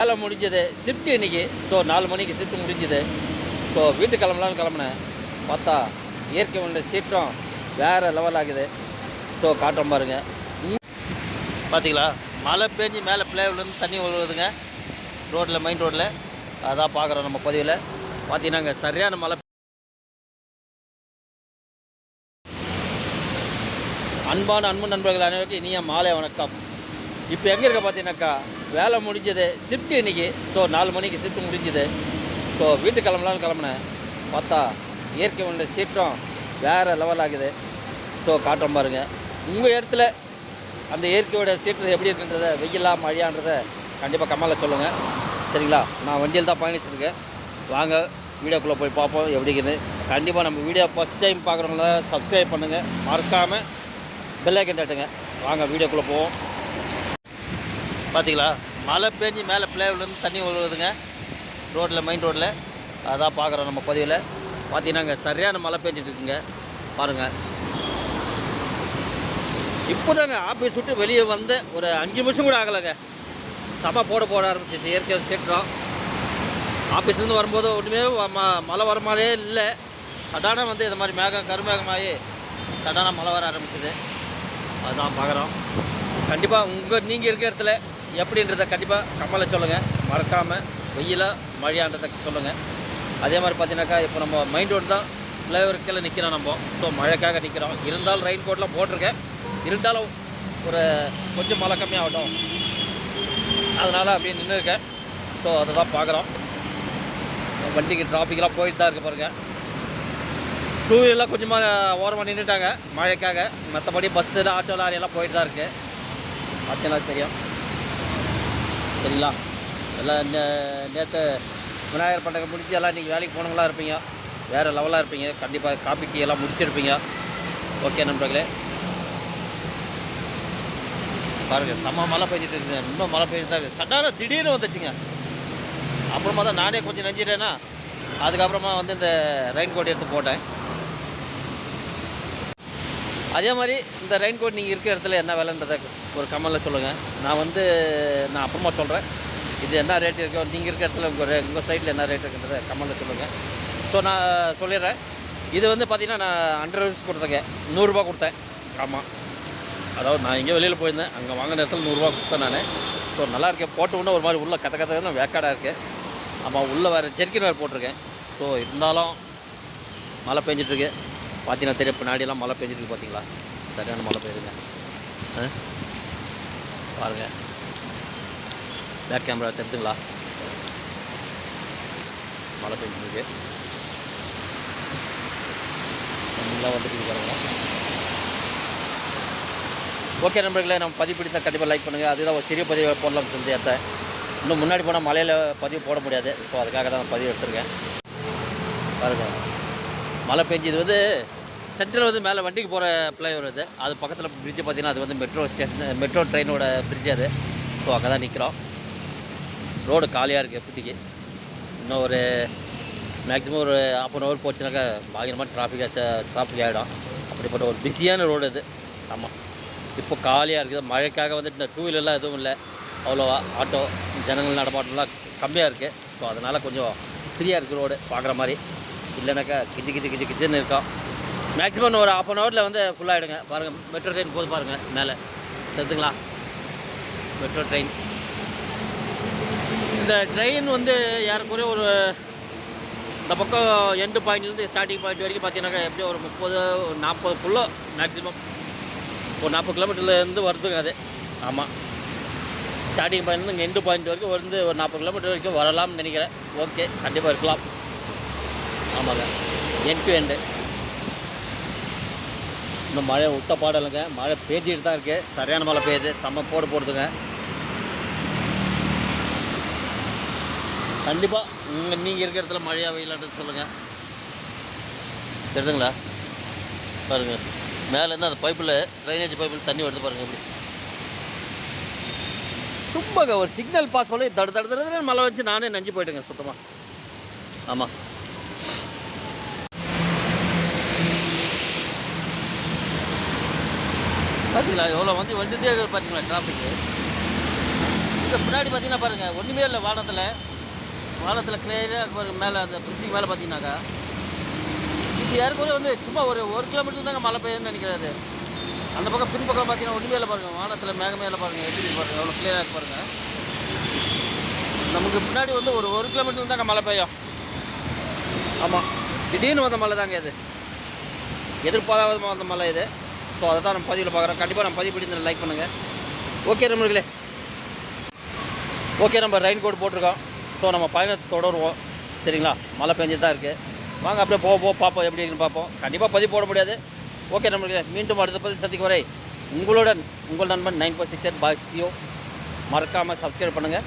வேலை முடிஞ்சது ஷிஃப்ட் இன்னைக்கு. ஸோ நாலு மணிக்கு ஷிஃப்ட் முடிஞ்சது. ஸோ வீட்டு கிளம்பலான்னு கிளம்புனேன். பார்த்தா இயற்கை உள்ள சீற்றம் வேறு லெவல் ஆகுது. ஸோ காட்டுறோம் பாருங்க. ம். பார்த்தீங்களா? மழை பெஞ்சு மேலே பிளேவிலேருந்து தண்ணி விழுவுதுங்க ரோட்டில் மெயின் ரோட்டில் அதான் பார்க்குறோம் நம்ம பதிவில். பார்த்தீங்கன்னாங்க சரியான மழை அன்பான அன்பு நண்பர்கள் அனைவருக்கும் இனிய மாலை வணக்கம். இப்போ எங்கே இருக்க பார்த்தீங்கன்னாக்கா வேலை முடிஞ்சது ஷிஃப்ட் இன்றைக்கி ஸோ நாலு மணிக்கு ஷிஃப்ட் முடிஞ்சது. ஸோ வீட்டு கிளம்பலான்னு கிளம்புனேன். பார்த்தா இயற்கை உள்ள சீற்றம் வேறு லெவல் ஆகுது. ஸோ காட்டுறோம் பாருங்க. உங்கள் இடத்துல அந்த இயற்கையோட சீற்றம் எப்படி இருக்குன்றத வெயிலா மழையான்றதை கண்டிப்பாக கமலில் சொல்லுங்கள் சரிங்களா? நான் வண்டியில் தான் பயணிச்சிருக்கேன் வாங்க வீடியோக்குள்ளே போய் பார்ப்போம் எப்படிங்குன்னு கண்டிப்பாக நம்ம வீடியோ ஃபஸ்ட் டைம் பார்க்குறவங்கள சப்ஸ்கிரைப் பண்ணுங்கள் மறக்காமல் பெல்லைக்கன் தட்டுங்க. வாங்க வீடியோக்குள்ளே போவோம். பார்த்தீங்களா மழை பெஞ்சு மேலே பிளேவிலேருந்து தண்ணி விழுவுதுங்க ரோட்டில் மெயின் ரோட்டில் அதான் பார்க்குறோம் நம்ம பதிவில். பார்த்தீங்கன்னாங்க சரியான மழை பெஞ்சிட்டு இருக்குங்க பாருங்கள் இப்போதாங்க ஆஃபீஸ் விட்டு வெளியே வந்து ஒரு அஞ்சு நிமிஷம் கூட ஆகலைங்க. சபா போட போட ஆரம்பிச்சிச்சு. இயற்கை சீற்றம். ஆஃபீஸ்லேருந்து வரும்போது ஒன்றுமே ம- மழை வர மாதிரியே இல்லை. சடானாக வந்து இது மாதிரி மேகம் கருமேகமாகி சடானாக மழை வர ஆரம்பிச்சிது. அதுதான் பார்க்குறோம் கண்டிப்பாக உங்கள் நீங்கள் இருக்கிற இடத்துல எப்படின்றத கண்டிப்பாக கமலை சொல்லுங்கள் மறக்காமல் வெயிலாக மழையான்றதை சொல்லுங்கள் அதே மாதிரி பார்த்தீங்கன்னாக்கா இப்போ நம்ம மைண்ட் ரோடு தான் ஃப்ளேவருக்கில் நிற்கிறோம் நம்ம. ஸோ மழைக்காக நிற்கிறோம் இருந்தாலும் ரெயின் கோட்லாம் போட்டிருக்கேன். இருந்தாலும் ஒரு கொஞ்சம் மழை கம்மியாகட்டும். அதனால் அப்படியே நின்றுருக்கேன் ஸோ அதை தான் பார்க்குறோம். வண்டிக்கு டிராஃபிக்லாம் போயிட்டு தான் இருக்க பாருங்கள் டூ வீலர்லாம் கொஞ்சமாக ஓரமாக நின்றுட்டாங்க மழைக்காக. மற்றபடி பஸ்ஸில் ஆட்டோ லாரி எல்லாம் போயிட்டு தான் இருக்குது பார்த்தீங்கன்னா தெரியும். சரிங்களா? எல்லாம் நே நேற்று விநாயகர் பண்டிகை முடிச்சு எல்லாம் இன்றைக்கி வேலைக்கு போனவங்களாம் இருப்பீங்க. வேறு லெவலாக இருப்பீங்க. கண்டிப்பாக காப்பி டீ எல்லாம் முடிச்சிருப்பீங்க. ஓகே நண்பர்களே. பாருங்கள் செம்ம மழை பெஞ்சிட்டு இருக்குது. இன்னும் மழை பெஞ்சிட்டு தான் இருக்குது. சட்டான திடீர்னு வந்துச்சுங்க. அப்புறமா தான் நானே கொஞ்சம் நெஞ்சிட்டேன்னா அதுக்கப்புறமா வந்து இந்த ரெயின் கோட் எடுத்து போட்டேன். அதே மாதிரி இந்த ரெயின் கோட் நீங்கள் இருக்கிற இடத்துல என்ன விலைன்றதை ஒரு கமெண்டில் சொல்லுங்கள் நான் வந்து நான் அப்புறமா சொல்கிறேன் இது என்ன ரேட் இருக்கோ நீங்கள் இருக்கிற இடத்துல உங்கள் உங்கள் சைடில் என்ன ரேட் இருக்குன்றதை கமெண்டில் சொல்லுங்கள் ஸோ நான் சொல்லிடுறேன். இது வந்து பார்த்திங்கன்னா நான் ஹண்ட்ரட் ருபீஸ் கொடுத்தேங்க. நூறுரூபா கொடுத்தேன். ஆமாம் அதாவது நான் எங்கேயோ வெளியில் போயிருந்தேன். அங்கே வாங்கின இடத்துல நூறுரூவா கொடுத்தேன் நான். ஸோ நல்லா இருக்கேன் போட்ட உடனே ஒரு மாதிரி உள்ளே கத்த கத்தன்னு வேக்காடாக இருக்குது ஆமாம் உள்ளே வேறு ஜெர்க்கின் வேறு போட்டிருக்கேன். ஸோ இருந்தாலும் மழை பெஞ்சிட்ருக்கு பார்த்தீங்கன்னா தெரியும் பின்னாடியெல்லாம் மழை பெஞ்சிட்டு பார்த்தீங்களா சரியான மழை பெய்யுதுங்க. ஆ? பாருங்க. பேக் கேமரா தெரிஞ்சுங்களா? மழை பெஞ்சிருக்கு நல்லா வந்துட்டு பாருங்க. ஓகே நண்பர்களே நம்ம பதிவு பிடித்தா கண்டிப்பாக லைக் பண்ணுங்கள் அதுதான் ஒரு சிறிய பதிவு போடலாம் செஞ்சு எடுத்தேன் இன்னும் முன்னாடி போனால் மலையில் பதிவு போட முடியாது. ஸோ அதுக்காக தான் நான் பதிவு எடுத்துருக்கேன். பாருங்கள் மழை பெஞ்சது வந்து சென்ட்ரல் வந்து மேலே வண்டிக்கு போகிற ஃப்ளைஓவர் இது. அது பக்கத்தில் பிரிட்ஜ் பார்த்தீங்கன்னா அது வந்து மெட்ரோ ஸ்டேஷன் மெட்ரோ ட்ரெயினோட பிரிட்ஜ் அது. ஸோ அங்கே தான் நிற்கிறோம் ரோடு காலியாக இருக்குது எப்படிக்கு. இன்னும் ஒரு மேக்ஸிமம் ஒரு ஆஃப் அன் ஹவர் போச்சுனாக்கா பயங்கரமாக டிராஃபிக்காக டிராஃபிக் ஆகிடும் அப்படிப்பட்ட ஒரு பிஸியான ரோடு இது. ஆமாம் இப்போ காலியாக இருக்குது. மழைக்காக வந்துட்டு இந்த டூ வீலர்லாம் எதுவும் இல்லை. அவ்வளோவா. ஆட்டோ ஜனங்கள் நடமாட்டம்லாம் கம்மியாக இருக்குது ஸோ அதனால் கொஞ்சம் ஃப்ரீயாக இருக்குது ரோடு பார்க்குற மாதிரி. இல்லைனாக்கா கிஜி கிஜி கிஜி கிஜின்னு இருக்கோம். மேக்ஸிமம் ஒரு ஆஃப் அன் ஹவரில் வந்து ஃபுல்லாகிடுங்க பாருங்கள் மெட்ரோ ட்ரெயின் போது பாருங்கள் மேலே. தெரிஞ்சுங்களா மெட்ரோ ட்ரெயின் இந்த ட்ரெயின் வந்து ஏறக்குறைய ஒரு இந்த பக்கம் எண்டு பாயிண்ட்லேருந்து ஸ்டார்டிங் பாயிண்ட் வரைக்கும் பார்த்தீங்கன்னாக்கா எப்படியும் ஒரு முப்பது ஒரு நாற்பதுக்குள்ளே மேக்ஸிமம் ஒரு நாற்பது கிலோமீட்டர்லேருந்து வருதுங்க அது. ஆமாம் ஸ்டார்டிங் பாயிண்ட்லேருந்து இங்கே எண்டு பாயிண்ட் வரைக்கும் வந்து ஒரு நாற்பது கிலோமீட்டர் வரைக்கும் வரலாம்னு நினைக்கிறேன். ஓகே கண்டிப்பாக இருக்கலாம். ஆமாங்க. என் டு எண்டு இன்னும் மழை விட்ட பாடலுங்க. மழை பேஞ்சிட்டு தான் இருக்குது சரியான மழை பெய்யுது. செம்ம போடு போடுதுங்க. கண்டிப்பாக உங்கள் நீங்கள் இருக்கிற இடத்துல மழையாக வெயிலான்றது சொல்லுங்கள் தெரியுதுங்களா? பாருங்கள் மேலேருந்து அந்த பைப்பில் ட்ரைனேஜ் பைப்பில் தண்ணி வருது பாருங்கள் இப்படி சும்மாங்க ஒரு சிக்னல் பாஸ் பண்ணி தடு தடு தடு மழை வச்சு நானே நஞ்சு போயிட்டேங்க சுத்தமாக ஆமாம் பார்த்தீங்களா எவ்வளோ வந்து வந்துட்டே பார்த்தீங்களா டிராஃபிக்கு இங்கே பின்னாடி பார்த்தீங்கன்னா பாருங்கள் ஒன்றுமே இல்லை வானத்தில். வானத்தில் கிளியராக பாருங்க மேலே அந்த பிரிட்ஜுக்கு மேலே பார்த்தீங்கன்னாக்கா இது ஏற்கனவே வந்து சும்மா ஒரு ஒரு கிலோமீட்டர் தாங்க மழை பெய்யும்னு நினைக்கிறாரு. அந்த பக்கம் பின்பக்கம் பார்த்தீங்கன்னா ஒன்றுமே இல்லை பாருங்கள் வானத்தில் மேகமே இல்லை பாருங்கள் எப்படி பாருங்கள் எவ்வளோ கிளியராக இருக்கு பாருங்கள் நமக்கு பின்னாடி வந்து ஒரு ஒரு கிலோமீட்டர் தாங்க மழை பெய்யும். ஆமாம் திடீர்னு வந்த மழை தாங்க இது. எதிர்பாராத வந்த மழை இது. ஸோ அதை தான் நம்ம பதிவில் பார்க்குறோம். கண்டிப்பாக நம்ம பதிவு பிடிச்சி லைக் பண்ணுங்கள் ஓகே நண்பர்களே. ஓகே நம்ம ரெயின் கோட் போட்டிருக்கோம். ஸோ நம்ம பயணத்தை தொடருவோம். சரிங்களா? மழை பெஞ்சு தான் இருக்குது வாங்க அப்படியே போக போக பார்ப்போம் எப்படி இருக்குன்னு பார்ப்போம். கண்டிப்பாக பதிவு போட முடியாது. ஓகே நம்மளுக்கு மீண்டும் அடுத்த பதிவு சந்திக்கும் வரை உங்களுடன் உங்கள் நண்பன் நைன் ஃபோர் சிக்ஸ் எயிட் பாக்ஸியோ மறக்காமல் சப்ஸ்கிரைப் பண்ணுங்கள்